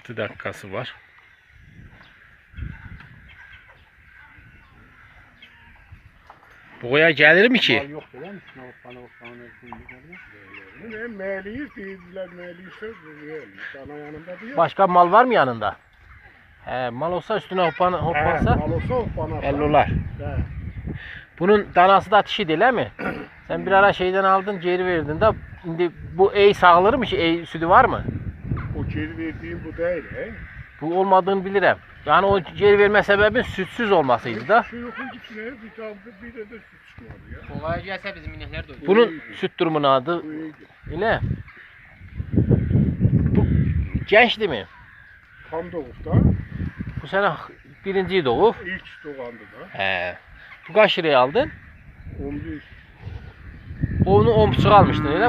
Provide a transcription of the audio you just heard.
6 dakikası var. Buraya gelir mi ki? Mal yok değil mi? Sınav bana bana Ne meliyiz değiller meliyiz diyor. Sana yanında diyor. Başka mal var mı yanında? He, mal olsa üstüne hoppan, hoppansa Mal olsa bana. 50 dolar. He. Bunun danası da dişi değil mi? Sen bir ara şeyden aldın geri verdin de şimdi bu ey sağılır mı? Ey sütü var mı? geri verdiyim bu değil, he? Bu olmadığını bilirəm. Yəni o geri vermə səbəbin südsüz olması idi da. Şu yoxun içinə bir damcı, bir də də süd çıxmadı ya. Kolaya gəlsə bizim inəklər doyur. Bunun süd durumun adı elə. Bu gəncdirmi? Tam doğub da. Bu sənə birinci doğub. İlk doğandı da. Hə. Bu kaç liraya aldın? 11. Onu 10 buçuk almıştın öyle mi?